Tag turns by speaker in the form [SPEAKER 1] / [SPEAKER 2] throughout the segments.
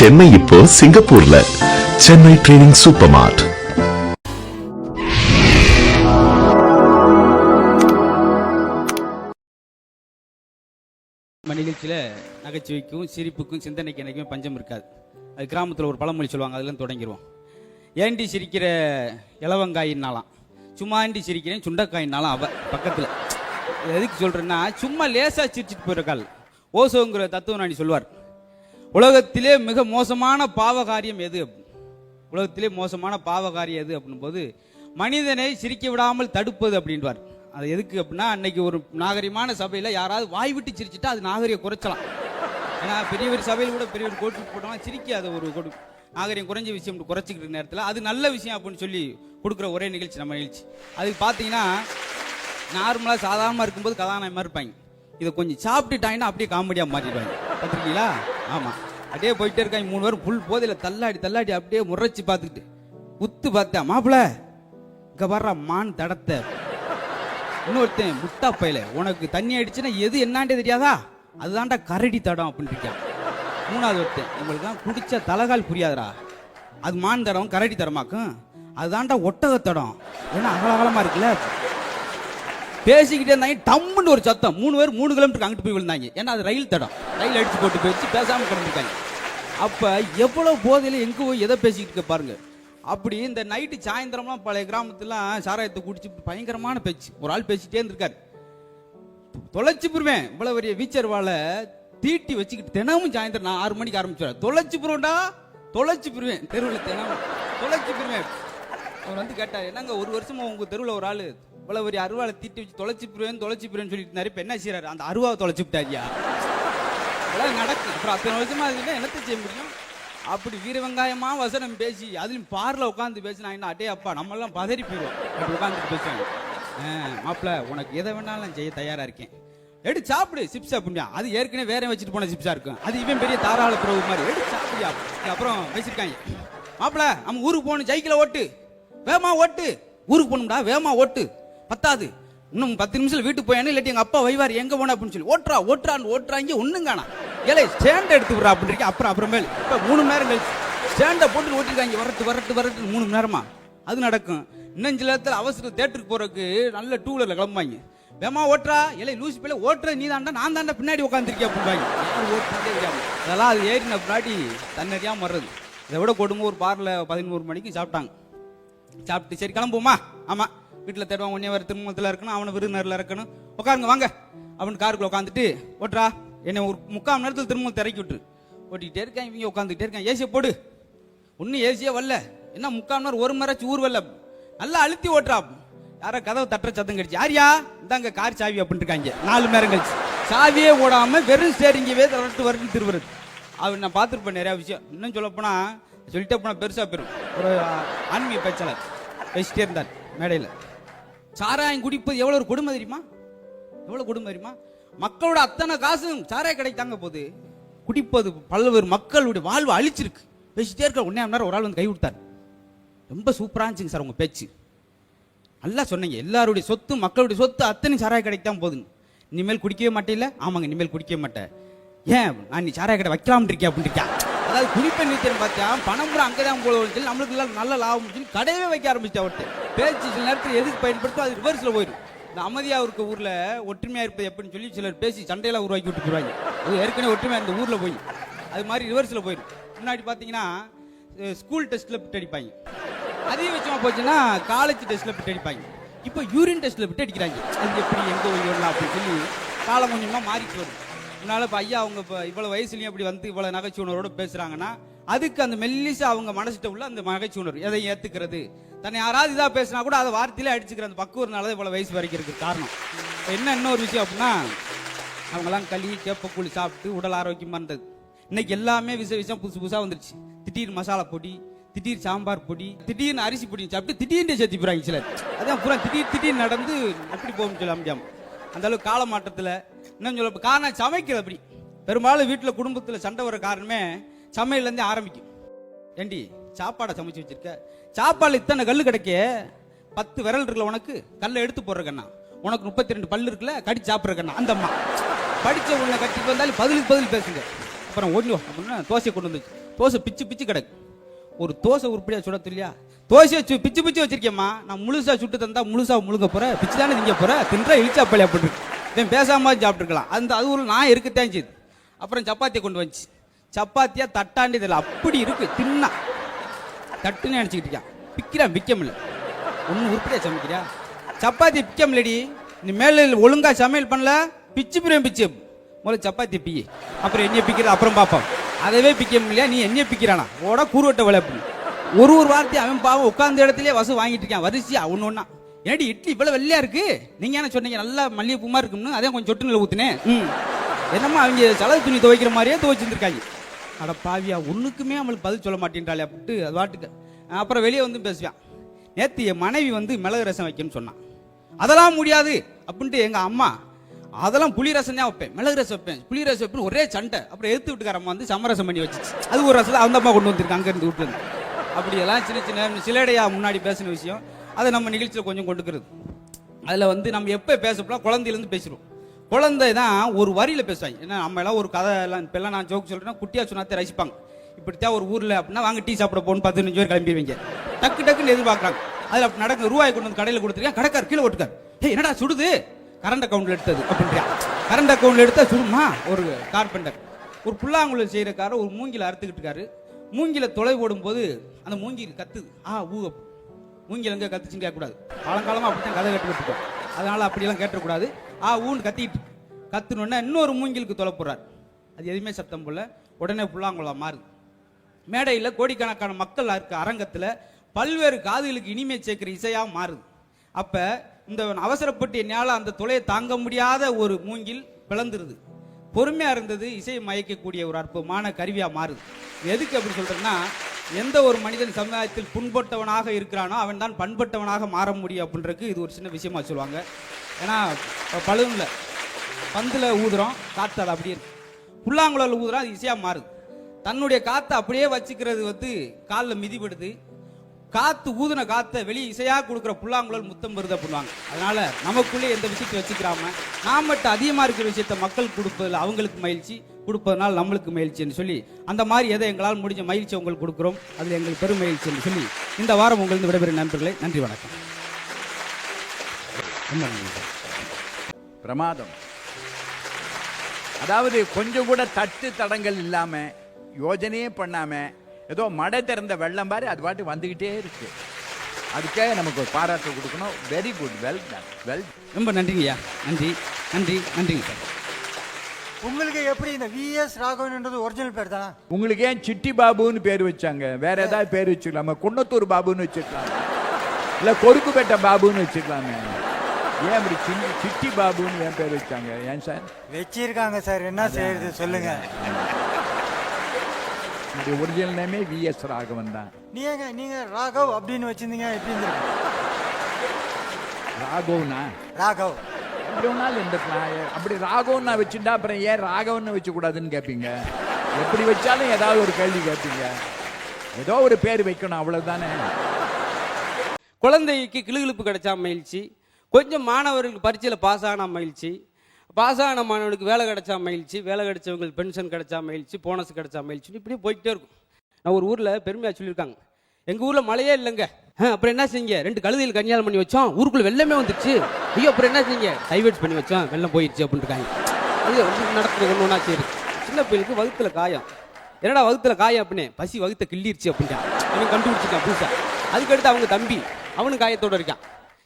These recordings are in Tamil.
[SPEAKER 1] சென்னை இப்போ சிங்கப்பூர்ல. சென்னை ட்ரைனிங் சூப்பர் மார்ட்
[SPEAKER 2] நிகழ்ச்சியில் நகைச்சுவைக்கும் சிரிப்புக்கும் சிந்தனைக்கு எனக்குமே பஞ்சம் இருக்காது. அது கிராமத்தில் ஒரு பழமொழி சொல்லுவாங்க அதெல்லாம் தொடங்கிடுவோம் ஏண்டி சிரிக்கிற இலவங்காயின்னாலாம் சும்மா ஏண்டி சிரிக்கிறேன் சுண்டைக்காயின்னாலாம் அவ பக்கத்தில். எதுக்கு சொல்கிறேன்னா சும்மா லேசாக சிரிச்சிட்டு போயிருக்காள் ஓசோங்கிற தத்துவநாணி சொல்லுவார். உலகத்திலே மிக மோசமான பாவகாரியம் எது? உலகத்திலே மோசமான பாவகாரியம் எது அப்படின் போது மனிதனை சிரிக்க விடாமல் தடுப்பது அப்படின்வார். அது எதுக்கு அப்படின்னா அன்னைக்கு ஒரு நாகரிகமான சபையில் யாராவது வாய் விட்டு சிரிச்சிட்டா அது நாகரிக குறைச்சலாம். ஏன்னா பெரியவர் சபையில் கூட பெரியவர் கோட்டு போட்டோம்னா சிரிக்காத ஒரு கொடு நாகரிகம் குறைஞ்ச விஷயம் குறைச்சிக்கிற நேரத்தில் அது நல்ல விஷயம் அப்படின்னு சொல்லி கொடுக்குற ஒரே நிகழ்ச்சி நம்ம நிகழ்ச்சி. அதுக்கு பார்த்தீங்கன்னா நார்மலாக சாதாரணமாக இருக்கும்போது கதாநாயகமாக இருப்பாங்க. இதை கொஞ்சம் சாப்பிட்டுட்டாங்கன்னா அப்படியே காமெடியாக மாற்றிடுவாங்க பார்த்துருக்கீங்களா ஆமாம் அப்படியே போயிட்டே இருக்காங்க மூணு பேரும் புல் போதையில் தள்ளாடி தள்ளாடி அப்படியே முறைச்சி பார்த்துக்கிட்டு. உத்து பார்த்தேன். மாப்பிள இங்கே வர்ற மான் தடத்தை. இன்னொருத்தன் முட்டா பையில உனக்கு தண்ணி அடிச்சுன்னா எது என்னாண்டே தெரியாதா? அதுதான்டா கரடி தடம் அப்படின்னு இருக்கான். மூணாவது ஒருத்தன் உங்களுக்கு தான் குடிச்ச தலகால் புரியாதுடா. அது மான் தடம் கரடி தடமாக்கும். அதுதான்டா ஒட்டக தடம் ஏன்னா அகலகலமாக இருக்குல்ல? பேசிக்கிட்டே இருந்தாங்க. டம்முன்னு ஒரு சத்தம். மூணு பேர் மூணு கிலோமீட்டருக்கு அங்கிட்டு போய் விழுந்தாங்க. ஏன்னா அது ரயில் தடம். ரயில் அடிச்சு போட்டு போயிடுச்சு பேசாமல் கிடந்துருக்காங்க அப்போ எவ்வளோ போதையில் எங்கே போய் எதை பேசிக்கிட்டு இருக்க பாருங்க. அப்படி இந்த நைட்டு சாயந்தரம்லாம் பழைய கிராமத்துலாம் சாராயத்தை குடிச்சு பயங்கரமான பேச்சு. ஒரு ஆள் பேசிக்கிட்டே இருந்திருக்காரு. தொலைச்சு புருவேன் இவ்வளோ பெரிய வீச்சர் வாழை தீட்டி வச்சுக்கிட்டு தினமும் சாயந்தரம் நான் ஆறு மணிக்கு ஆரம்பிச்சுவேன் தொலைச்சு போருவேன்டா தொலைச்சு புருவேன் தெருவில் தினமும். தொலைச்சு புருவேன் அவர் வந்து கேட்டார் என்னங்க ஒரு வருஷமா உங்க தெருவில் ஒரு ஆள் இவ்வளவு பெரிய அருவாளை தீட்டி வச்சு தொலைச்சி போருவேன் தொலைச்சு போருவேன்னு சொல்லிட்டு இருந்தாரு. இப்ப என்ன செய்யறாரு அந்த அருவாவை தொலைச்சு விட்டாரியா அதெல்லாம் நடக்கும். அப்புறம் அத்தனை வருஷமா இருந்தால் என்னத்தை செய்ய முடியும்? அப்படி வீர வெங்காயமா வசனம் பேசி அதுலயும் பார்ல உட்காந்து பேசினா அட்டே அப்பா நம்ம எல்லாம் பதறி போயிடும் அப்படி உட்காந்து பேசுவாங்க. மாப்பிள்ள உனக்கு எதை வேணாலும் செய்ய தயாரா இருக்கேன். எடு சாப்பிடு சிப்ஸ் அப்படின்னா. அது ஏற்கனவே வேற வச்சுட்டு போன சிப்ஸா இருக்கும். அது இவன் பெரிய தாராள பிரபு மாதிரி. எடு சாப்பிடியா அப்புறம் பேசியிருக்காங்க மாப்பிள்ள நம்ம ஊருக்கு போகணும் சைக்கிளை ஓட்டு. வேமா ஓட்டு. ஊருக்கு போகணும்டா வேமா ஓட்டு. பத்தாது. இன்னும் பத்து நிமிஷம் வீட்டுக்கு போயானே இல்லாட்டி எங்க அப்பா வைவார் எங்க போன? அப்படின்னு சொல்லி ஓட்டுறா ஓட்டுறான்னு ஓட்டுறாங்க ஒண்ணும் காணா. ஏலே ஸ்டாண்ட் எடுத்து விடுறா அப்படின்னு இருக்கேன். அப்புறம் அப்புறமேல் இப்ப மூணு மணி நேரம் கழிச்சு ஸ்டாண்டை போட்டு ஓட்டிருக்காங்க. வரட்டு வரட்டு வரட்டு மூணு மணி நேரமா? அது நடக்கும். இன்னும் சில நேரத்தில் அவசர தேட்டருக்கு போறதுக்கு நல்ல டூ வீலர்ல கிளம்புவாங்க. வேமா ஓட்டுறா. இல்லை லூசி பிள்ளை ஓட்டுற நீ தாண்டா நான் தாண்டா பின்னாடி உட்காந்துருக்கேன் அப்படிம்பாங்க. அதெல்லாம் அது ஏறின பின்னாடி தன்னறியாம வர்றது. இதை விட கொடுங்க ஒரு பார்ல பதினோரு மணிக்கு சாப்பிட்டாங்க. சாப்பிட்டு சரி கிளம்புவோமா? ஆமாம் வீட்டில் தேடுவான் ஒன்னே வர திருமணத்தில் இருக்கணும் அவனை விருந்தினரில் இருக்கணும் உட்காருங்க வாங்க. அப்படின்னு காருக்குள்ள உட்காந்துட்டு ஓட்டுறா என்னை ஒரு முக்கால் நேரத்தில் திருமணம் இறக்கி விட்டு ஓட்டிக்கிட்டே இருக்கேன் இவங்க உட்காந்துக்கிட்டே இருக்கேன். ஏசியை போடு. ஒன்றும் ஏசியே வரல. என்ன முக்கால் நேரம் ஒரு மணி ஊர் வரல. நல்லா அழுத்தி ஓட்டுறா. யாரோ கதவை தட்டுற சத்தம் கடிச்சு யாரியா? இந்தாங்க கார் சாவி அப்படின்ட்டு இருக்காங்க நாலு மணி நேரம் கழிச்சு. சாவியே ஓடாமல் வெறும் ஸ்டேரிங்கவே தரட்டு வரட்டு திருவுறது அவர் நான் பார்த்துருப்பேன் நிறையா விஷயம். இன்னும் சொல்லப்போனால் சொல்லிட்டே போனால் பெருசாக பெறும் ஒரு ஆன்மீக பேச்சாளர். பேசிட்டே இருந்தார் மேடையில். சாராயம் குடிப்பது எவ்வளவு ஒரு கொடுமை தெரியுமா? எவ்வளவு கொடுமை தெரியுமா? மக்களோட அத்தனை காசும் சாராய கடைக்கு தாங்க போகுது. குடிப்பது பல்வேறு மக்களுடைய வாழ்வு அழிச்சிருக்கு. பேசிட்டே இருக்க உன்னே நேரம் ஒரு ஆள் வந்து கை கொடுத்தார். ரொம்ப சூப்பராக இருந்துச்சுங்க சார் உங்க பேச்சு. நல்லா சொன்னீங்க. எல்லாருடைய சொத்து மக்களுடைய சொத்து அத்தனை சாராய கடைக்கு தான் போகுதுங்க. இனிமேல் குடிக்கவே மாட்டேல ஆமாங்க இனிமேல் குடிக்கவே மாட்டேன். ஏன்? நான் நீ சாராய கடை வைக்கலாம்னு இருக்கேன் அப்படின்னு இருக்கேன். அதாவது குடிப்பை நீச்சல் பார்த்தா பணம் கூட அங்கே தான் போல வந்துச்சு. நம்மளுக்கு எல்லாம் நல்ல லாபம் சொல்லி கடையவே வைக்க ஆரம்பிச்சு அவர்கிட்ட. பேச்சு சில நேரத்தில் எதுக்கு பயன்படுத்தோ அது ரிவர்ஸில் போயிடும். இந்த அமைதியாக இருக்க ஊரில் ஒற்றுமையாக இருப்பது எப்படின்னு சொல்லி சிலர் பேசி சண்டையெல்லாம் உருவாக்கி விட்டு போயிடுவாங்க அது ஏற்கனவே ஒற்றுமையாக இந்த ஊரில் போய். அது மாதிரி ரிவர்ஸில் போயிடும். முன்னாடி பார்த்தீங்கன்னா ஸ்கூல் டெஸ்ட்டில் பிட் அடிப்பாங்க. அதிகபட்சமா போச்சுன்னா காலேஜ் டெஸ்ட்டில் பிட் அடிப்பாங்க. இப்போ யூரின் டெஸ்ட்டில் பிட் அடிக்கிறாங்க. அது எப்படி எங்கே வரலாம் அப்படின்னு சொல்லி காலம் கொஞ்சமாக மாறிட்டு வரும் அதனால இப்போ ஐயா அவங்க இப்போ இவ்வளவு வயசுலயும் அப்படி வந்து இவ்வளவு நகைச்சுணர்வோட பேசுறாங்கன்னா அதுக்கு அந்த மெல்லிசா அவங்க மனசுட்ட உள்ள அந்த நகைச்சுணர்வு எதை ஏத்துக்கிறது. தன்னை யாராவது இதா பேசினா கூட அதை வார்த்தையில அடிச்சுக்கிற அந்த பக்குவனால தான் இவ்வளவு வயசு வரைக்கும் காரணம். என்ன இன்னொரு விஷயம் அப்படின்னா அவங்கெல்லாம் களி கேப்பக்கூழி சாப்பிட்டு உடல் ஆரோக்கியமாக இருந்தது. இன்னைக்கு எல்லாமே விஷ விஷம் புதுசு புதுசா வந்துருச்சு. திடீர் மசாலா பொடி திடீர் சாம்பார் பொடி திடீர்னு அரிசி பொடி சாப்பிட்டு திடீர்னு சேர்த்து போறாங்க சிலர். அதான் பூரா திடீர் திடீர் நடந்து எப்படி போகும் சொல்ல முடியாம. அந்த அளவுக்கு காலமாற்றத்துல இன்னும் சொல்ல காரணம் சமைக்கல அப்படி. பெரும்பாலும் வீட்டில் குடும்பத்தில் சண்டை வர காரணமே சமையல்லேருந்தே ஆரம்பிக்கும். ஏண்டி சாப்பாடை சமைச்சு வச்சிருக்க? சாப்பாடில் இத்தனை கல் கிடைக்க? பத்து விரல் இருக்குல்ல உனக்கு? கல்லை எடுத்து போடுறக்கண்ணா உனக்கு முப்பத்தி ரெண்டு பல்லு இருக்குல்ல? கடிச்சு சாப்பிட்றக்கண்ணா அந்த அம்மா. படித்த உன்னை கட்டிட்டு வந்தாலும் பதிலுக்கு பதில் பேசுங்க. அப்புறம் ஒன்று அப்படின்னா தோசையை கொண்டு வந்துச்சு தோசை பிச்சு பிச்சு கிடக்கு. ஒரு தோசை உருப்படியாக சுட தெரியலையா தோசையை சு- பிச்சு பிச்சு வச்சிருக்கேம்மா நான் முழுசா சுட்டு தந்தா முழுசா முழுங்க போற. பிச்சு தானே திங்க போற. தின்றா இழிச்சா பழைய அப்படின்னு இவன் பேசாமல் சாப்பிட்டுருக்கலாம். அந்த அது ஒரு நான் இருக்கத்தான் செய்யுது அப்புறம் சப்பாத்தியை கொண்டு வந்துச்சு. சப்பாத்தியாக தட்டாண்டி இதில் அப்படி இருக்கு. தின்னா. தட்டுன்னு நினச்சிக்கிட்டு இருக்கான். பிக்கிறான் விற்க முடியல ஒன்றும் சமைக்கிறியா? சப்பாத்தி பிக்க முடியலடி நீ மேலே ஒழுங்காக சமையல் பண்ணல. பிச்சு பிரியம் பிச்சு. முதல்ல சப்பாத்தி பிய் அப்புறம் எண்ணெய் பிக்கிறது அப்புறம் பார்ப்போம் அதவே பிக்க முடியல நீ எண்ணெய் பிக்கிறானா? ஓட கூறுவட்ட விளையாப்பு ஒரு ஒரு வார்த்தையும் அவன் பாவம் உட்கார்ந்த இடத்துலயே வசு வாங்கிட்டு இருக்கான். வரிசையா ஒன்று ஒன்றா ஏடி இட்லி இவ்வளவு வெள்ளையா இருக்கு? நீங்க என்ன சொன்னீங்க? நல்லா மல்லிகைப்பூமா இருக்கும்னு? அதே கொஞ்சம் சொட்டுனில் ஊத்துனேன். ம். என்னம்மா அவங்க சலவை துணி துவைக்கிற மாதிரியே துவைச்சிருந்துருக்காங்க அட பாவியா ஒண்ணுக்குமே அவளுக்கு பதில் சொல்ல மாட்டேன்றாளே அப்படின்ட்டு அது வாட்டுக்கு அப்புறம் வெளியே வந்து பேசுவேன். நேத்து என் மனைவி வந்து மிளகு ரசம் வைக்கணும்னு சொன்னான். அதெல்லாம் முடியாது அப்படின்ட்டு எங்க அம்மா அதெல்லாம் புளி ரசம் தான் வைப்பேன். மிளகு ரசம் வைப்பேன். புளி ரசம் வைப்பேன் ஒரே சண்டை. அப்புறம் எடுத்து விட்டுக்காரம்மா வந்து சமரசம் பண்ணி வச்சுச்சு. அது ஒரு ரசம் அந்த அம்மா கொண்டு வந்திருக்கு அங்கேருந்து இருந்து. விட்டு வந்து அப்படியெல்லாம் சின்ன சின்ன சிலடையா முன்னாடி பேசின விஷயம். அதை நம்ம நிகழ்ச்சியில் கொஞ்சம் கொண்டுக்கிறது அதில் வந்து நம்ம எப்போ பேசப்போனா குழந்தையிலேருந்து பேசிடுவோம். குழந்தை தான் ஒரு வரியில் பேசுவாங்க. ஏன்னா நம்ம எல்லாம் ஒரு கதை எல்லாம் இப்போல்லாம் நான் ஜோக் சொல்கிறேன்னா குட்டியாக சொன்னாத்தே ரசிப்பாங்க. இப்படித்தான் ஒரு ஊரில் அப்படின்னா வாங்க டீ சாப்பிட போகணும் பதினஞ்சு பேர் கிளம்பிடுவீங்க. டக்கு டக்குன்னு எதிர்பார்க்குறாங்க. அதில் அப்படி நடக்க ரூபாய் கொண்டு வந்து கடையில் கொடுத்துருக்கேன். கடைக்கார் கீழே ஓட்டுக்கார். ஏய் என்னடா சுடுது? கரண்ட் அக்கௌண்ட்ல எடுத்தது அப்படின்றியா கரண்ட் அக்கௌண்ட்ல எடுத்தா சுடுமா? ஒரு கார்பெண்டர் ஒரு புல்லாங்குழல் செய்யறக்கார ஒரு மூங்கில அறுத்துக்கிட்டு இருக்காரு. மூங்கில தொலை போடும்போது அந்த மூங்கில் கத்துது. ஆ ஊ அப்~ மூங்கில் எங்க கத்துச்சுன்னு கேட்கக்கூடாது. காலங்காலமா அப்படித்தான் கதை கட்டுக்கிட்டு இருக்கோம். அதனால் அப்படியெல்லாம் கேட்டக்கூடாது ஆ ஊன்னு கத்திட்டு. கத்துனோடனே இன்னொரு மூங்கிலுக்கு தொலைப்புறார் அது எதுவுமே சத்தம் போல உடனே புல்லாங்குழலா மாறுது. மேடையில் கோடிக்கணக்கான மக்கள் இருக்க அரங்கத்தில் பல்வேறு காதுகளுக்கு இனிமை சேர்க்கிற இசையாக மாறுது. அப்போ இந்த அவசரப்பட்டு என்னால் அந்த தொலையை தாங்க முடியாத ஒரு மூங்கில் பிளந்துருது. பொறுமையாக இருந்தது இசையை மயக்கக்கூடிய ஒரு அற்புதமான கருவியாக மாறுது. எதுக்கு அப்படி சொல்கிறேன்னா எந்த ஒரு மனிதன் சமுதாயத்தில் புண்பட்டவனாக இருக்கிறானோ அவன் தான் பண்பட்டவனாக மாற முடியும் அப்படின்றதுக்கு இது ஒரு சின்ன விஷயமா சொல்லுவாங்க. ஏன்னா பழுவில் பந்தில் ஊதுறோம் காற்று அது அப்படியே புல்லாங்குழல் ஊதுறோம் அது ஈஸியாக மாறுது. தன்னுடைய காற்றை அப்படியே வச்சுக்கிறது வந்து காலில் மிதிபடுது. காற்று ஊதுன காற்றை வெளியே இசையாக கொடுக்குற புல்லாங்குழல் முத்தம் வருது அப்படின்வாங்க அதனால் நமக்குள்ளே எந்த விஷயத்தை வச்சுக்கிறாம நாம் மட்டும் அதிகமாக இருக்கிற விஷயத்த மக்கள் கொடுப்பதில் அவங்களுக்கு மகிழ்ச்சி. கொடுப்பதனால் நம்மளுக்கு மகிழ்ச்சின்னு சொல்லி அந்த மாதிரி எதை எங்களால் முடிஞ்ச மகிழ்ச்சி உங்களுக்கு கொடுக்குறோம் அதில் எங்களுக்கு பெரும் மகிழ்ச்சின்னு சொல்லி இந்த வாரம் உங்களுக்கு விடைபெறும் நண்பர்களே நன்றி வணக்கம்.
[SPEAKER 3] பிரமாதம். அதாவது கொஞ்சம் கூட தட்டு தடங்கள் இல்லாம யோஜனையே பண்ணாம ஏதோ மடை திறந்த வெள்ளம் மாதிரி அது பாட்டு வந்துகிட்டே இருக்கு. அதுக்காக நமக்கு ஒரு பாராட்டு கொடுக்கணும். வெரி குட் வெல் வெல்
[SPEAKER 2] ரொம்ப நன்றிங்கய்யா. நன்றி நன்றி நன்றிங்க சார்.
[SPEAKER 4] உங்களுக்கு எப்படி இந்த விஎஸ் ராகவன்ன்றது ஒரிஜினல் பேர் தானா?
[SPEAKER 3] உங்களுக்கு ஏன் சிட்டி பாபுன்னு பேர் வச்சாங்க? வேற ஏதாவது பேர் வச்சுக்கலாமா? குன்னத்தூர் பாபுன்னு வச்சுக்கலாம்? இல்ல கொருக்குப்பேட்டை பாபுன்னு வச்சுக்கலாமே. ஏன் இப்படி சின்ன சிட்டி பாபுன்னு ஏன் பேர் வச்சாங்க? ஏன் சார்?
[SPEAKER 4] வச்சிருக்காங்க சார். என்ன செய்யறது சொல்லுங்க.
[SPEAKER 3] என்னுடைய ஒரிஜினல் நேமே விஎஸ் ராகவன் தான்.
[SPEAKER 4] நீங்க நீங்க ராகவ் அப்படின்னு வச்சிருந்தீங்க எப்படி இருந்திருக்கும்
[SPEAKER 3] ராகவ்னா?
[SPEAKER 4] ராகவ்.
[SPEAKER 3] எப்படி வேணாலும் இருந்துக்கலாம் அப்படி ராகவன் வச்சுட்டா அப்புறம் ஏன் ராகவன் வச்சு கூடாதுன்னு கேட்பீங்க எப்படி வச்சாலும் ஏதாவது ஒரு கேள்வி கேட்பீங்க ஏதோ ஒரு பேர் வைக்கணும் அவ்வளவுதானே.
[SPEAKER 5] குழந்தைக்கு கிளுகிழுப்பு கிடைச்சா மகிழ்ச்சி. கொஞ்சம் மாணவர்களுக்கு பரீட்சையில் பாஸ் ஆனால் மகிழ்ச்சி. பாஸ் ஆன மாணவனுக்கு வேலை கிடைச்சா மகிழ்ச்சி. வேலை கிடைச்சவங்களுக்கு பென்ஷன் கிடைச்சா மகிழ்ச்சி. போனஸ் கிடைச்சா மகிழ்ச்சி இப்படி போய்கிட்டே இருக்கும். நான் ஒரு ஊரில் பெருமையாக சொல்லியிருக்காங்க. எங்கள் ஊரில் மழையே இல்லைங்க. அப்புறம் என்ன செஞ்சீங்க? ரெண்டு கழுதையில் கன்னியாலம் பண்ணி வச்சோம். ஊருக்குள்ள வெள்ளமே வந்துச்சு ஐயோ அப்புறம் என்ன செஞ்சீங்க? டைவர்ட் பண்ணி வச்சோம். வெள்ளம் போயிடுச்சு அப்படின்ட்டு இருக்காங்க. அது நடத்துறது நடக்குது ஒன்று ஒன்றா சரி சின்ன பிள்ளைக்கு வகுத்துல காயம். என்னடா வகுத்துல காயம் அப்படின்னு? பசி வகுத்த கிள்ளிருச்சு அப்படின்ட்டான் அவன் கண்டுபிடிச்சிருக்கான் புதுசாக அதுக்கடுத்து அவங்க தம்பி அவனும் காயத்தோட இருக்கான்.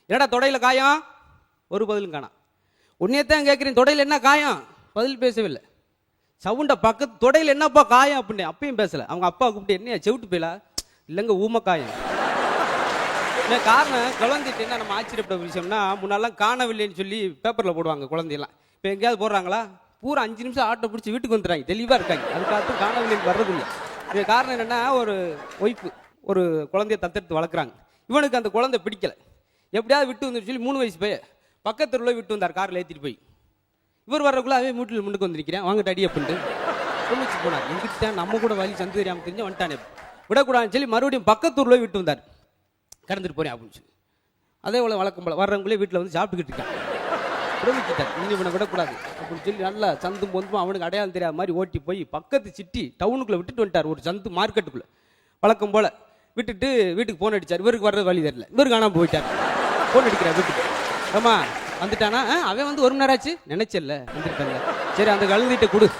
[SPEAKER 5] என்னடா தொடையில் காயம்? ஒரு பதிலும் காணாம் உன்னையத்தான் கேட்குறேன் தொடையில் என்ன காயம்? பதில் பேசவில்லை. சவுண்டை பக்கத்து தொடையில் என்னப்பா காயம் அப்படின்னு? அப்பயும் பேசலை. அவங்க அப்பா கூப்பிட்டு என்னையா செவிட்டு போயிலா? இல்லைங்க ஊம காயம் காரணம் குழந்தைட்டு என்ன நம்ம ஆச்சரியப்பட்ட விஷயம்னா முன்னாலாம் காணவில்லைன்னு சொல்லி பேப்பரில் போடுவாங்க குழந்தையெல்லாம். இப்போ எங்கேயாவது போடுறாங்களா? பூரா அஞ்சு நிமிஷம் ஆட்டோ பிடிச்சி வீட்டுக்கு வந்துடுறாங்க தெளிவாக இருக்காங்க. அதுக்காக காணவில்லைன்னு வர்றதில்லை. இதுக்கு காரணம் என்னென்னா ஒரு ஒய்ஃபு ஒரு குழந்தைய தத்தெடுத்து வளர்க்குறாங்க. இவனுக்கு அந்த குழந்தை பிடிக்கலை. எப்படியாவது விட்டு வந்து சொல்லி மூணு வயசு போய் பக்கத்து உள்ள விட்டு வந்தார் காரில் ஏற்றிட்டு போய். இவர் வர்றதுக்குள்ள அவே மூட்டில் முன்னுக்கு வந்திருக்கிறேன். வாங்கிட்டு அடி அப்படின்ட்டு. சொல்லிச்சு போனார். எங்கிட்ட நம்ம கூட வழி சந்து தெரியாமல் தெரிஞ்சு வந்துட்டானே. விடக்கூடாதுன்னு சொல்லி மறுபடியும் பக்கத்தூரில் விட்டு வந்தார். கடந்துட்டு போறேன் அப்படின்னு சொல்லி. அதே போல வழக்கம் போல வர்றவங்களே வீட்டில் வந்து சாப்பிட்டுக்கிட்டு இருக்கான்
[SPEAKER 2] பிரமிச்சிட்டார். இனி இவனை விடக்கூடாது அப்படின்னு சொல்லி நல்லா சந்தும் பொந்தும் அவனுக்கு அடையாளம் தெரியாத மாதிரி ஓட்டி போய் பக்கத்து சிட்டி டவுனுக்குள்ளே விட்டுட்டு வந்துட்டார். ஒரு சந்து மார்க்கெட்டுக்குள்ளே வழக்கம் போல் விட்டுட்டு வீட்டுக்கு ஃபோன் அடிச்சார். இவருக்கு வர்றது வழி தெரியல. இவருக்கு ஆனால் போயிட்டார். ஃபோன் அடிக்கிறார் வீட்டுக்கு. ஆமா வந்துட்டானா? ஆ, அவன் வந்து ஒரு மணி நேரம் ஆச்சு. நினைச்சல வந்துட்டாங்க சரி அந்த கழுதிட்ட கொடு.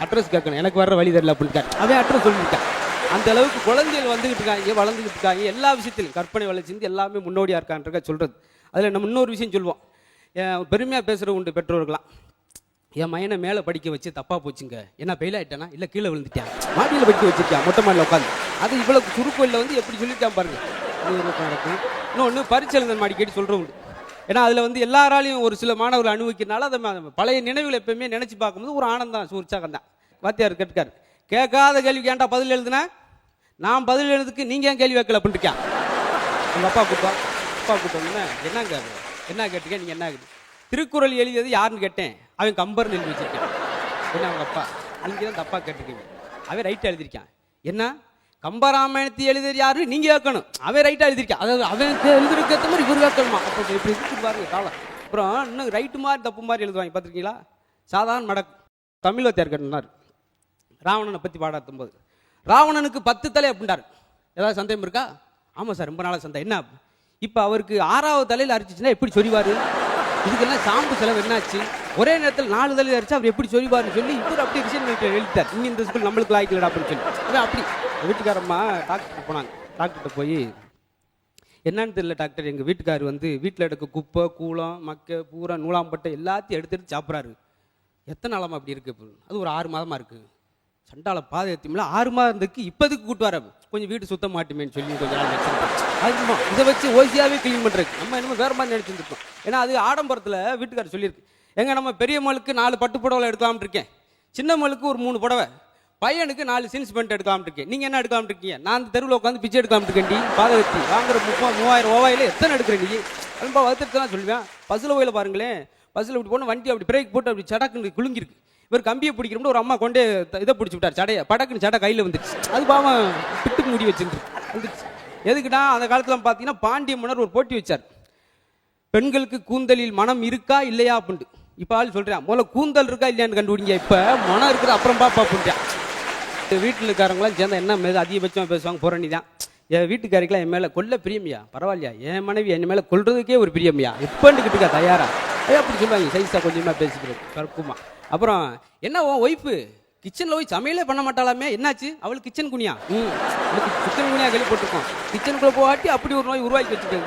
[SPEAKER 2] அட்ரஸ் கேட்கணும். எனக்கு வர்ற வழி தெரியல அப்படின்ட்டார். அவன் அட்ரஸ் சொல்லிட்டான். அந்த அளவுக்கு குழந்தைகள் வந்துகிட்டு இருக்காங்க வளர்ந்துகிட்டு இருக்காங்க. எல்லா விஷயத்திலும் கற்பனை வளர்ச்சிந்து எல்லாமே முன்னோடியாக இருக்கான்றக்க சொல்கிறது அதில் நம்ம இன்னொரு விஷயம் சொல்லுவோம் ஏன் பேசுகிற உண்டு பெற்றோர்களாம் என் மயனை மேலே படிக்க வச்சு தப்பாக போச்சுங்க. என்ன ஃபெயில் ஆகிட்டானா இல்லை கீழே விழுந்துட்டான். மாடியில் படிக்க வச்சிருக்கான் மொட்டை மாடியில் உட்காந்து அது இவ்வளோ சுருக்கோயில் வந்து எப்படி சொல்லியிருக்கான் பாருங்க. நடக்கும் இன்னொன்று பரிச்சை மாடி கேட்டு சொல்கிற உண்டு. ஏன்னா அதில் வந்து எல்லாராலையும் ஒரு சில மாணவர்கள் அனுபவிக்கிறனால அதை பழைய நினைவுகளை எப்பவுமே நினச்சி பார்க்கும்போது ஒரு ஆனந்தம் சு- தான் வாத்தியார் கேட்டுக்காரு கேட்காத கேள்விக்கு ஏன்டா பதில் எழுதுனா? நான் பதில் எழுதுக்கு நீங்கள் ஏன் கேள்வி வைக்கல அப்படின்ட்டு இருக்கான். உங்க அப்பா கூப்பா அப்பா கூப்பிட்டோம்னா என்னங்க என்ன கேட்டுக்க நீங்க என்ன கேட்டு திருக்குறள் எழுதியது யாருன்னு கேட்டேன். அவன் கம்பர்னு எழுதி வச்சிருக்கான். என்ன அவங்க அப்பா? நீங்க தான் தப்பா கேட்டுருக்கீங்க. அவன் ரைட்டாக எழுதியிருக்கான். என்ன? கம்பராமாயணத்தை எழுதியது யாரு? நீங்க கேட்கணும். அவன் ரைட்டாக எழுதியிருக்கான். அதாவது அவன் எழுதுறதுக்கு மாதிரி இவர் கேட்கணுமா? அப்போ இப்படி இருக்கு பாருங்க காலம். அப்புறம் இன்னும் ரைட்டு மாதிரி தப்பு மாதிரி எழுதுவாங்க. பார்த்துருக்கீங்களா? சாதாரண மடக் தமிழ் வாத்தியார் கட்டினார் ராவணனை பற்றி பாடாத்தும் போது ராவணனுக்கு பத்து தலை அப்படின்றார். ஏதாவது சந்தேகம் இருக்கா? ஆமாம் சார் ரொம்ப நாளாக சந்தேகம். என்ன? இப்போ அவருக்கு ஆறாவது தலையில் அரிச்சிச்சுன்னா எப்படி சொல்லிவார் இதுக்கெல்லாம் சாம்பு செலவு என்னாச்சு? ஒரே நேரத்தில் நாலு தலையில் அரிச்சு அவர் எப்படி சொல்லிவார்னு சொல்லி இவர் அப்படி ரிசைன் பண்ணிட்டு எழுதிட்டார். இனி இந்த ஸ்கூல் நம்மளுக்கு லாய்க்கலடா அப்படின்னு சொல்லி. அதான் அப்படி. வீட்டுக்காரம்மா டாக்டர் போனாங்க. டாக்டர்கிட்ட போய் என்னன்னு தெரியல டாக்டர் எங்கள் வீட்டுக்காரர் வந்து வீட்டில் எடுக்க குப்பை கூளம் மக்க பூரா நூலாம்பட்டை எல்லாத்தையும் எடுத்து எடுத்து சாப்பிட்றாரு. எத்தனை நாளமாக அப்படி இருக்குது இப்போ? அது ஒரு ஆறு மாதமாக இருக்குது சண்டால பாதை எத்தியமில்ல ஆறு மாதத்துக்கு இப்போதுக்கு கூட்டு வர. கொஞ்சம் வீடு சுத்த மாட்டுமேன்னு சொல்லி கொஞ்சம் நாள் அதுமா இதை வச்சு ஓசியாகவே க்ளீன் பண்ணுறதுக்கு நம்ம என்னமோ வேற மாதிரி நினச்சிருந்துருக்கோம் ஏன்னா அது ஆடம்பரத்தில் வீட்டுக்காரர் சொல்லியிருக்கு. எங்கே நம்ம பெரிய மலுக்கு நாலு பட்டு புடவை எடுக்கலாம்னு இருக்கேன். சின்ன மலுக்கு ஒரு மூணு புடவை. பையனுக்கு நாலு சீன்ஸ் பேண்ட் எடுக்காமட்டு இருக்கேன். நீங்கள் என்ன எடுக்காமட்டு இருக்கீங்க? நான் அந்த தெருவில் உட்காந்து பிச்சை எடுக்காமட்டு இருக்கேன் பாதகத்தி. வாங்குற முப்பா மூவாயிரம் ரூபாயில் எத்தனை எடுக்கிறேன் நீ ரொம்ப வருத்தத்தை தான் சொல்லுவேன். பஸ்ஸில் போயில பாருங்களேன். பஸ்ஸில் இப்படி போன வண்டி அப்படி பிரேக் போட்டு அப்படி சடக்குன்னு குலுங்கிருக்கு இவர் கம்பியை பிடிக்கிறோம்னு ஒரு அம்மா கொண்டே இதை பிடிச்சி விட்டார். சடையை படக்குன்னு சடை கையில் வந்துடுச்சு அது பாவம் பிட்டுக்கு முடி வச்சுருந்துச்சு எதுக்குன்னா அந்த காலத்தில் பார்த்தீங்கன்னா பாண்டிய மன்னர் ஒரு போட்டி வச்சார். பெண்களுக்கு கூந்தலில் மனம் இருக்கா இல்லையா அப்படின்ட்டு இப்போ ஆள் சொல்கிறேன் முதல்ல கூந்தல் இருக்கா இல்லையான்னு கண்டுபிடிங்க. இப்போ மனம் இருக்கிற அப்புறம் பாப்பா அப்படின்ட்டான் வீட்டில் இருக்கிறவங்களாம் சேர்ந்தா என்ன மேலே அதிகபட்சமாக பேசுவாங்க? புரணி தான். என் வீட்டுக்காரிக்கெல்லாம் என் மேலே கொல்ல பிரியமியா பரவாயில்லையா? என் மனைவி என் மேலே கொள்றதுக்கே ஒரு பிரியமியா. எப்போன்னு கிட்டக்கா தயாரா? அப்படி சொல்லுவாங்க. சைஸாக கொஞ்சமாக பேசிக்கிறது கற்குமா அப்புறம் என்ன உன் ஒய்ஃபு கிச்சனில் போய் சமையலே பண்ண மாட்டாளாமே? என்னாச்சு? அவளுக்கு கிச்சன் குனியா? ம் கிச்சன் குனியா குனியா போட்டுருக்கோம். கிச்சனுக்குள்ளே போகாட்டி அப்படி ஒரு நோய் உருவாக்கி வச்சுட்டு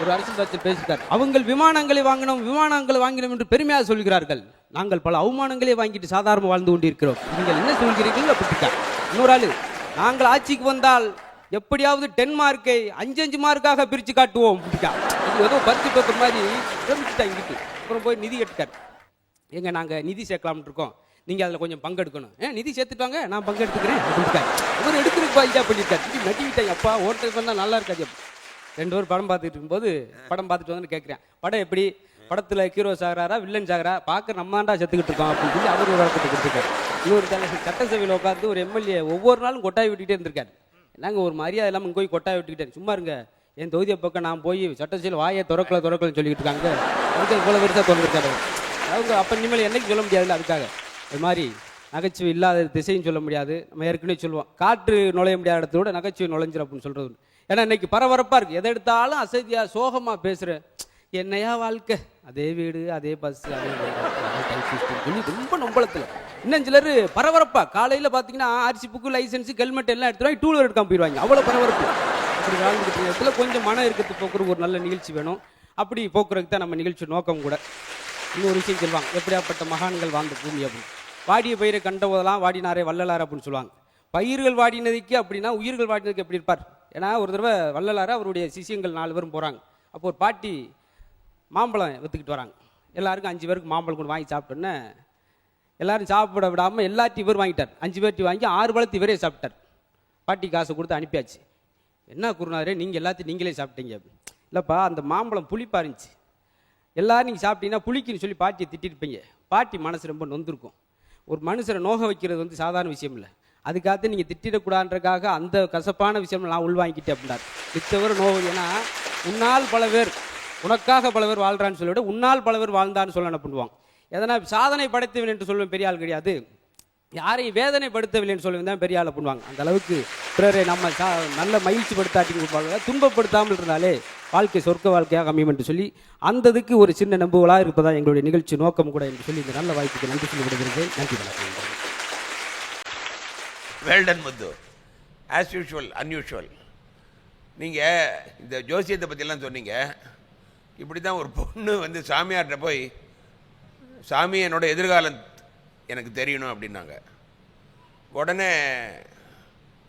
[SPEAKER 2] ஒரு அரசு தலைவர் பேசிட்டார். அவங்கள் விமானங்களை வாங்கினோம் விமானங்களை வாங்கினோம் என்று பெருமையாக சொல்கிறார்கள். நாங்கள் பல அவமானங்களை வாங்கிட்டு சாதாரண வாழ்ந்து கொண்டிருக்கிறோம். நீங்கள் என்ன சொல்கிறீர்கள்? அப்படிட்டா இன்னொரு ஆள் நாங்கள் ஆட்சிக்கு வந்தால் எப்படியாவது டென் மார்க்கை அஞ்சு அஞ்சு மார்க்காக பிரித்து காட்டுவோம். அப்படிட்டா இது ஏதோ பரிசு பேப்பர் மாதிரி பிரமிச்சுட்டா இங்கிட்டு. அப்புறம் போய் நிதி கட்டுக்கார் எங்க நாங்கள் நிதி சேர்க்கலாம்னு இருக்கோம். நீங்கள் அதில் கொஞ்சம் பங்கெடுக்கணும். ஏன் நிதி சேர்த்துட்டாங்க நான் பங்கெடுத்துக்கிறேன் அப்படின்ட்டார். இவர் எடுக்கிறதுக்கு ஐடியா பண்ணியிருக்காரு இப்படி நட்டிவிட்டாங்க அப்பா ஓட்டல் பண்ணால் நல்லா இருக்காது. ரெண்டு பேரும் படம் பார்த்துட்டு இருக்கும்போது படம் பார்த்துட்டு வந்து கேட்குறேன் படம் எப்படி? படத்தில் ஹீரோ சாகிறாரா வில்லன் சாகிறா? பார்க்க நம்மாண்டா செத்துக்கிட்டு இருக்கோம் அப்படின்னு சொல்லி அவர் ஒரு வழக்கத்தை கொடுத்துருக்காரு. இவர் தலைவர் சட்டசபையில் உட்காந்து ஒரு எம்எல்ஏ ஒவ்வொரு நாளும் கொட்டாய் விட்டுக்கிட்டே இருந்திருக்காரு. என்னங்க ஒரு மரியாதை இல்லாமல் இங்கே போய் கொட்டாய் விட்டுக்கிட்டேன். சும்மா இருங்க. என் தொகுதியை பக்கம் நான் போய் சட்டசபையில் வாயை திறக்கல திறக்கலன்னு சொல்லிட்டு இருக்காங்க. இவ்வளோ பெருசாக திறந்துருக்காரு அவங்க அப்போ இனிமேல் என்றைக்கு சொல்ல முடியாதுல்ல அதுக்காக. அது மாதிரி நகைச்சுவை இல்லாத திசைன்னு சொல்ல முடியாது. நம்ம ஏற்கனவே சொல்லுவோம். காற்று நுழைய முடியாத இடத்தோட நகைச்சுவை நுழைஞ்சிரும் அப்படின்னு சொல்றது ஏன்னா இன்னைக்கு பரபரப்பாக இருக்குது எதை எடுத்தாலும் அசதியாக சோகமாக பேசுகிறேன் என்னையா வாழ்க்கை? அதே வீடு அதே பஸ் அதே சொல்லி ரொம்ப நம்பளத்தில் இன்னும் சிலர் பரபரப்பாக காலையில் பார்த்தீங்கன்னா ஆர்சி புக்கு லைசன்ஸு ஹெல்மெட் எல்லாம் எடுத்துருவாங்க டூ வீலர் எடுக்காம போயிடுவாங்க அவ்வளோ பரபரப்பு. அப்படி வாழ்ந்துட்டு இடத்துல கொஞ்சம் மன இருக்கிறது போக்குற ஒரு நல்ல நிகழ்ச்சி வேணும். அப்படி போக்குறதுக்கு தான் நம்ம நிகழ்ச்சி நோக்கம் கூட. இன்னொரு விஷயம் சொல்லுவாங்க எப்படியாப்பட்ட மகான்கள் வாழ்ந்த பூமி அப்படின்னு வாடிய பயிரை கண்டபோதெல்லாம் வாடினாரே வள்ளலார் அப்படின்னு சொல்லுவாங்க. பயிர்கள் வாடினதுக்கு அப்படின்னா உயிர்கள் வாடினதுக்கு எப்படி இருப்பார்? ஏன்னா ஒரு தடவை வள்ளலார் அவருடைய சிஷியங்கள் நாலு பேரும் போகிறாங்க அப்போ ஒரு பாட்டி மாம்பழம் விற்றுக்கிட்டு வராங்க. எல்லாருக்கும் அஞ்சு பேருக்கு மாம்பழம் கொண்டு வாங்கி சாப்பிட்டோன்னே எல்லாரும் சாப்பிட விடாமல் எல்லாத்தையும் இவர் வாங்கிட்டார். அஞ்சு பேர்ட்டி வாங்கி ஆறு பழத்தை இவரே சாப்பிட்டார். பாட்டி காசை கொடுத்து அனுப்பியாச்சு. என்ன குருநாதரே நீங்கள் எல்லாத்தையும் நீங்களே சாப்பிட்டீங்க இல்லைப்பா அந்த மாம்பழம் புளிப்பா இருந்துச்சு. எல்லோரும் நீங்கள் சாப்பிட்டீங்கன்னா புளிக்குன்னு சொல்லி பாட்டியை திட்டிருப்பீங்க. பாட்டி மனசு ரொம்ப நொந்திருக்கும். ஒரு மனுஷரை நோக வைக்கிறது வந்து சாதாரண விஷயம் இல்லை. அதுக்காக நீங்கள் திட்டிடக்கூடாதுன்றக்காக அந்த கசப்பான விஷயம் நான் உள்வாங்கிக்கிட்டேன் அப்படின்னா மித்தவரை நோவு ஏன்னா உன்னால் பல பேர்
[SPEAKER 5] உனக்காக பல பேர் வாழ்கிறான்னு சொல்லிவிட உன்னால் பல பேர் வாழ்ந்தான்னு சொல்ல என்ன பண்ணுவாங்க எதனா சாதனை படைத்தவன் என்று சொல்லுவேன் பெரிய ஆள் கிடையாது. யாரையும் வேதனைப்படுத்தவில்லைன்னு சொல்லி தான் பெரிய ஆளை பண்ணுவாங்க. அந்த அளவுக்கு பிறரை நம்ம நல்ல மகிழ்ச்சி படுத்தாட்டி கொடுப்பாங்க. துன்பப்படுத்தாமல் இருந்தாலே வாழ்க்கை சொர்க்க வாழ்க்கையாக அமையும் என்று சொல்லி அந்த இதுக்கு ஒரு சின்ன நம்புகளாக இருப்பதா எங்களுடைய நிகழ்ச்சி நோக்கம் கூட என்று சொல்லி இந்த நல்ல வாய்ப்புக்கு நன்றி சொல்லி விடுகிறேன் நன்றி வணக்கம்.
[SPEAKER 6] Well done Muthu. As usual unusual நீங்கள் இந்த ஜோசியத்தை பற்றிலாம் சொன்னீங்க. இப்படி தான் ஒரு பொண்ணு வந்து சாமியார்கிட்ட போய் சாமி என்னோட எதிர்காலம் எனக்கு தெரியணும் அப்படின்னாங்க. உடனே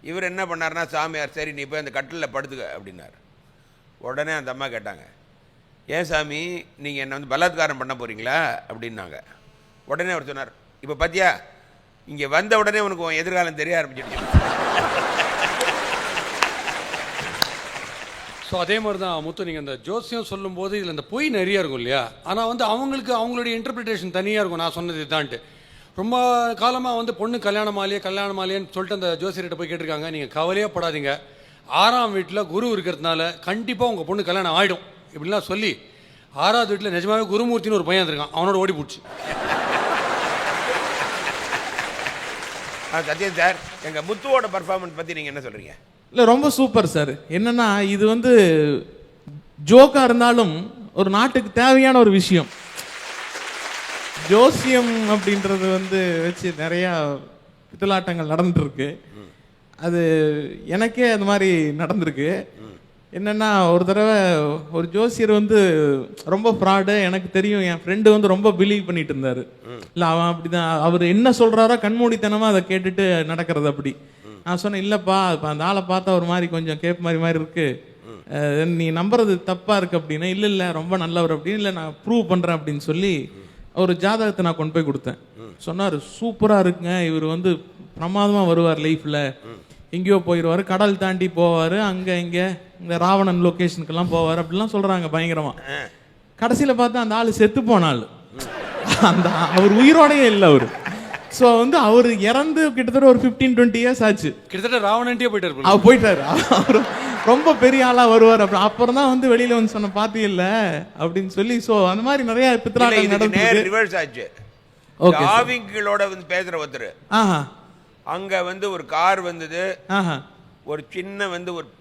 [SPEAKER 6] இவர் என்ன பண்ணாருன்னா சாமியார் சரி நீ போய் அந்த கட்டிலில் படுத்துக்க அப்படின்னார். உடனே அந்த அம்மா கேட்டாங்க ஏன் சாமி நீங்கள் என்னை வந்து பலாத்காரம் பண்ண போகிறீங்களா அப்படின்னாங்க. உடனே அவர் சொன்னார் இப்போ பார்த்தியா இங்கே வந்த உடனே உனக்கு உன் எதிர்காலம் தெரிய ஆரம்பிச்சிடுச்சு.
[SPEAKER 7] ஸோ அதே மாதிரி தான் முத்து நீங்கள் இந்த ஜோசியம் சொல்லும்போது இதில் இந்த பொய் நிறையா இருக்கும் இல்லையா? ஆனால் வந்து அவங்களுக்கு அவங்களுடைய இன்டர்பிரிட்டேஷன் தனியாக இருக்கும். நான் சொன்னது இதான்ட்டு. ரொம்ப காலமாக வந்து பொண்ணு கல்யாணம் ஆலையே கல்யாணம் ஆலையேன்னு சொல்லிட்டு அந்த ஜோசியர்கிட்ட போய் கேட்டிருக்காங்க. நீங்கள் கவலையே படாதீங்க. ஆறாம் வீட்டில் குரு இருக்கிறதுனால கண்டிப்பாக உங்கள் பொண்ணு கல்யாணம் ஆகிடும் இப்படிலாம் சொல்லி ஆறாவது வீட்டில் நிஜமாவே குருமூர்த்தின்னு ஒரு பையன் இருக்கான் அவனோட ஓடி போச்சு.
[SPEAKER 6] சத்யன் சார் எங்கள் முத்துவோட பர்ஃபார்மன்ஸ் பற்றி நீங்கள் என்ன சொல்கிறீங்க
[SPEAKER 8] இல்லை ரொம்ப சூப்பர் சார் என்னன்னா இது வந்து ஜோக்கா இருந்தாலும் ஒரு நாட்டுக்கு தேவையான ஒரு விஷயம். ஜோசியம் அப்படின்றது வந்து வச்சு நிறையா பித்தலாட்டங்கள் நடந்துருக்கு அது எனக்கே அந்த மாதிரி நடந்திருக்கு. என்னென்னா ஒரு தடவை ஒரு ஜோசியர் வந்து ரொம்ப ஃப்ராடு எனக்கு தெரியும் என் ஃப்ரெண்டு வந்து ரொம்ப பிலீவ் பண்ணிட்டு இருந்தார். இல்லை அவன் அப்படிதான். அவர் என்ன சொல்கிறாரோ கண்மூடித்தனமாக அதை கேட்டுட்டு நடக்கிறது அப்படி. நான் சொன்னேன் இல்லைப்பா இப்போ அந்த ஆளை பார்த்தா ஒரு மாதிரி கொஞ்சம் கேப் மாதிரி மாதிரி இருக்குது நீ நம்புறது தப்பாக இருக்குது அப்படின்னா இல்லை இல்லை ரொம்ப நல்லவர் அப்படின்னு இல்லை நான் ப்ரூவ் பண்ணுறேன் அப்படின்னு சொல்லி ஒரு ஜாதகத்தை நான் கொண்டு போய் கொடுத்தேன். சொன்னாரு சூப்பரா இருக்குங்க. இவர் வந்து பிரமாதமா வருவார் லைஃப்ல எங்கேயோ போயிடுவாரு கடல் தாண்டி போவாரு. அங்க இங்க இந்த ராவணன் லொகேஷனுக்கெல்லாம் போவாரு. அப்படிலாம் சொல்றாங்க பயங்கரமா. கடைசியில பார்த்தா அந்த ஆளு செத்து போன ஆளு. அந்த அவர் உயிரோடயே இல்லை அவரு. ஸோ வந்து அவர் இறந்து கிட்டத்தட்ட ஒரு ஃபிஃப்டீன் டுவெண்ட்டி இயர்ஸ் ஆச்சு.
[SPEAKER 7] கிட்டத்தட்ட ராவணன்ட்டே போயிட்டு இருப்போம்
[SPEAKER 8] அவர் போயிட்டாரு. அவர் ரொம்ப பெரிய ஆளா வருவார். அப்புறம் அப்புறம் தான் வந்து வெளியில வந்து சொன்ன பாத்தி இல்ல அப்படின்னு சொல்லி சோ அந்த மாதிரி நிறைய பித்தலாட்டம்
[SPEAKER 6] ரிவர்ஸ் ஆச்சு.
[SPEAKER 8] Sir.
[SPEAKER 6] ஆவிங்களோட வந்து பேசுகிற ஒருத்தர்.
[SPEAKER 8] ஆஹா.
[SPEAKER 6] அங்கே வந்து ஒரு கார் வந்தது.
[SPEAKER 8] ஆஹா.
[SPEAKER 6] ஒரு சின்ன வந்து ஒரு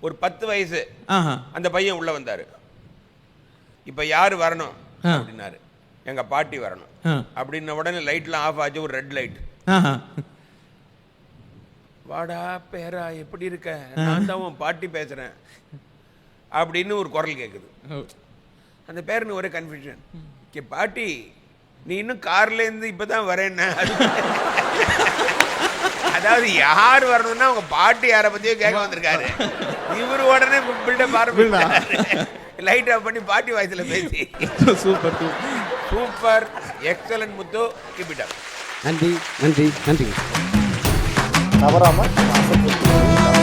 [SPEAKER 6] ஒரு பத்து வயசு. அந்த பையன் உள்ள வந்தாரு. இப்ப யாரு வரணும். அப்படின்னாரு. எங்க பாட்டி வரணும். அப்படின்ன உடனே லைட்லாம் ஆஃப் ஆச்சு ஒரு ரெட் லைட் வாடா பேரா எப்படி இருக்க? நான் தான் உன் பாட்டி பேசுறேன். அப்படின்னு ஒரு குரல் கேட்குது அந்த பேருன்னு ஒரே கன்ஃபியூஷன் கே பாட்டி நீ இன்னும் கார்ல இருந்து இப்பதான் வரேன்னா. அதாவது யார் வரணும்னா உங்க பாட்டி யாரை பத்தியும் கேட்க வந்திருக்காரு. இவர் உடனே பில்டப் ஆரம்பிச்சாரு. லைட் ஆஃப் பண்ணி பாட்டி வாய்ஸ்ல பேசி.
[SPEAKER 8] Super super
[SPEAKER 6] super excellent Muthu. It up.
[SPEAKER 5] நன்றி நன்றி நன்றி
[SPEAKER 9] தவறாமல்